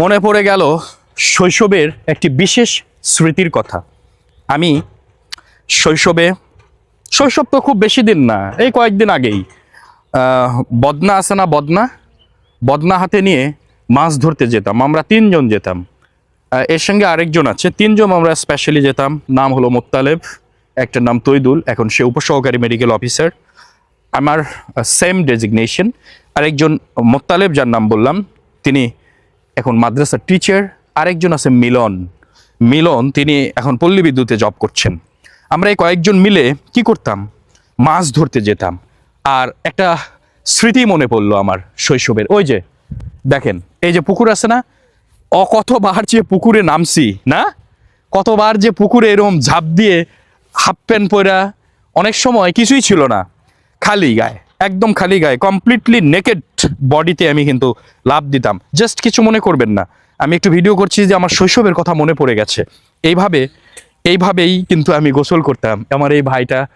মনে পড়ে গেল শৈশবের একটি বিশেষ স্মৃতির কথা। আমি শৈশবে, শৈশব তো খুব বেশি দিন না, এই কয়েকদিন আগেই বদনা আছে না বদনা? বদনা হাতে নিয়ে মাছ ধরতে যেতাম, আমরা তিনজন যেতাম। এর সঙ্গে আরেকজন আছে, তিনজন আমরা স্পেশালি যেতাম, নাম হলো মোত্তালেব একটার নাম তৈদুল, এখন সে উপসহকারী মেডিকেল অফিসার আমার সেম ডেজিগনেশন আরেকজন মোত্তালেব যার নাম বললাম, তিনি এখন মাদ্রাসার টিচার আরেকজন আছে মিলন। মিলন, তিনি এখন পল্লী বিদ্যুতে জব করছেন। আমরা এই কয়েকজন মিলে কি করতাম? মাছ ধরতে যেতাম। আর একটা স্মৃতি মনে পড়ল আমার শৈশবের। ওই যে, দেখেন, এই যে পুকুর আছে না? অ কতবার যে পুকুরে নামছি, না? কতবার যে পুকুরে এরকম ঝাঁপ দিয়ে হাফ প্যান্ট পরা অনেক সময় কিছুই ছিল না, খালি গায়ে। একদম খালি গায়ে কমপ্লিটলি নেকেড বডিতে আমি কিন্তু লাভ দিতাম। জাস্ট কিছু মনে করবেন না। আমি একটু ভিডিও করছি যে আমার শৈশবের কথা মনে পড়ে গেছে। এইভাবে এইভাবেই কিন্তু আমি গোসল করতাম। আমার এই ভাইটা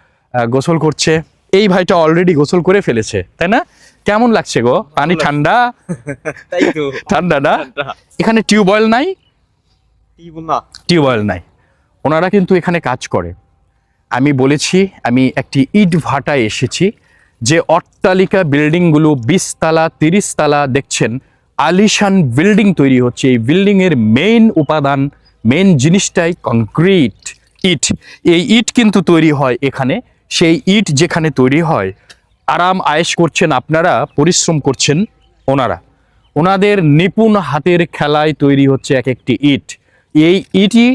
গোসল করছে। এই ভাইটা অলরেডি গোসল করে ফেলেছে তাই না? কেমন লাগছে গো? পানি ঠান্ডা? ঠান্ডা না? এখানে টিউবওয়েল নাই? টিউবওয়েল নাই। ওনারা কিন্তু এখানে কাজ করে। আমি বলেছি আমি একটি ইট ভাটায় এসেছি। যে অট্টালিকা বিল্ডিংগুলো বিশ তালা তিরিশ তালা দেখছেন, আলিশান বিল্ডিং তৈরি হচ্ছে। এই বিল্ডিংয়ের মেইন উপাদান মেইন জিনিসটাই কংক্রিট ইট। এই ইট কিন্তু তৈরি হয় এখানে। সেই ইট যেখানে তৈরি হয়, আরাম আয়েশ করছেন আপনারা, পরিশ্রম করছেন ওনারা। ওনাদের নিপুণ হাতের খেলায় তৈরি হচ্ছে এক একটি ইট। এই ইটই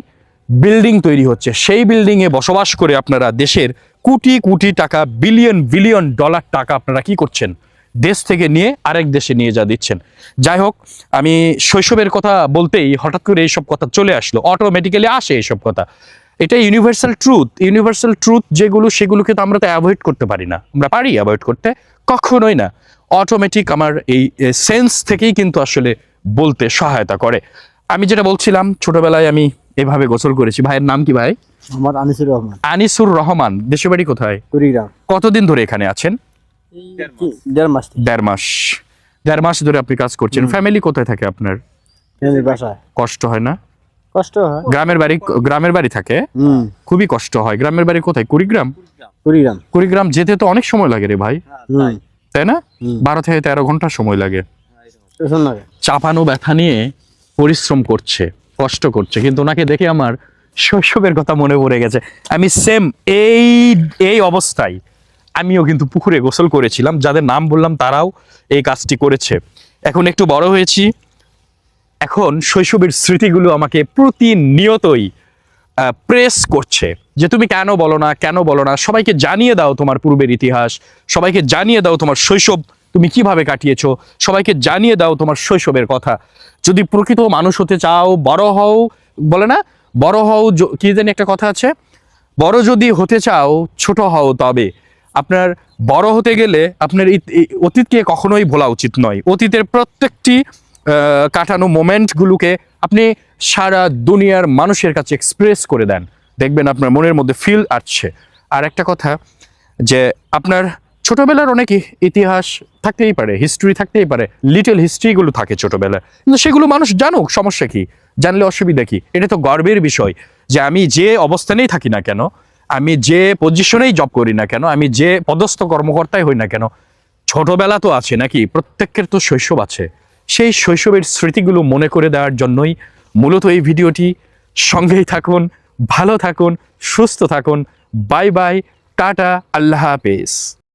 বিল্ডিং তৈরি হচ্ছে। সেই বিল্ডিংয়ে বসবাস করে আপনারা দেশের কোটি কোটি টাকা বিলিয়ন বিলিয়ন ডলার টাকা আপনারা কি করছেন? দেশ থেকে নিয়ে আরেক দেশে নিয়ে যা দিচ্ছেন। যাই হোক, আমি শৈশবের কথা বলতেই হঠাৎ করে এইসব কথা চলে আসলো। অটোমেটিক্যালি আসে এইসব কথা। এটা ইউনিভার্সাল ট্রুথ ইউনিভার্সাল ট্রুথ যেগুলো, সেগুলোকে তো আমরা তো অ্যাভয়েড করতে পারি না। আমরা পারি অ্যাভয়েড করতে, কখনোই না। অটোমেটিক আমার এই সেন্স থেকেই কিন্তু আসলে বলতে সহায়তা করে। আমি যেটা বলছিলাম, ছোটবেলায় আমি এভাবে গোসল করেছি। ভাইয়ের নাম কি ভাই? আমার আনিসুর রহমান। আনিসুর রহমান দেশের বাড়ি কোথায়? কুড়িগ্রাম। কতদিন ধরে এখানে আছেন? দেড় মাস। দেড় মাস। দেড় মাস ধরে আপনি কাজ করছেন। ফ্যামিলি কোথায় থাকে আপনার? কষ্ট হয় না? কষ্ট হয়। গ্রামের বাড়ি গ্রামের বাড়ি থাকে? খুবই কষ্ট হয়। গ্রামের বাড়ি কোথায়? কুড়িগ্রাম? কুড়িগ্রাম। কুড়িগ্রাম। যেতে তো অনেক সময় লাগে রে ভাই। তাই না? বারো থেকে তেরো ঘণ্টা সময় লাগে। চাপানো ব্যথা নিয়ে পরিশ্রম করছে। কষ্ট করছে, কিন্তু ওনাকে দেখে আমার শৈশবের কথা মনে পড়ে গেছে। আমি সেম এই এই অবস্থায় আমিও কিন্তু পুকুরে গোসল করেছিলাম, যাদের নাম বললাম তারাও এই কাজটি করেছে। এখন একটু বড় হয়েছি। এখন শৈশবের স্মৃতিগুলো আমাকে প্রতিনিয়তই প্রেস করছে যে তুমি কেন বলো না, কেন বলো না? সবাইকে জানিয়ে দাও তোমার পূর্বের ইতিহাস, সবাইকে জানিয়ে দাও তোমার শৈশব তুমি কীভাবে কাটিয়েছো, সবাইকে জানিয়ে দাও তোমার শৈশবের কথা। যদি প্রকৃত মানুষ হতে চাও, বড় হও, বলে না? বড় হও কি জানি একটা কথা আছে? বড় যদি হতে চাও, ছোট হও তবে। আপনার বড় হতে গেলে আপনার অতীতকে কখনোই ভোলা উচিত নয়। অতীতের প্রত্যেকটি কাটানো মোমেন্টগুলোকে আপনি সারা দুনিয়ার মানুষের কাছে এক্সপ্রেস করে দেন। দেখবেন আপনার মনের মধ্যে ফিল আসছে। আর একটা কথা যে আপনার ছোটবেলার অনেক ইতিহাস থাকতেই পারে হিস্ট্রি থাকতেই পারে লিটল হিস্ট্রিগুলো থাকে ছোটবেলায় কিন্তু সেগুলো মানুষ জানুক, সমস্যা কি? জানলে অসুবিধা কি? এটা তো গর্বের বিষয় যে আমি যে অবস্থানেই থাকি না কেন, আমি যে পজিশনেই জব করি না কেন, আমি যে পদস্থ কর্মকর্তাই হই না কেন, ছোটবেলা তো আছে নাকি? প্রত্যেকের তো শৈশব আছে। সেই শৈশবের স্মৃতিগুলো মনে করে দেওয়ার জন্যই মূলত এই ভিডিওটি। সঙ্গেই থাকুন, ভালো থাকুন, সুস্থ থাকুন, বাই বাই, টাটা, আল্লাহ হাফেজ।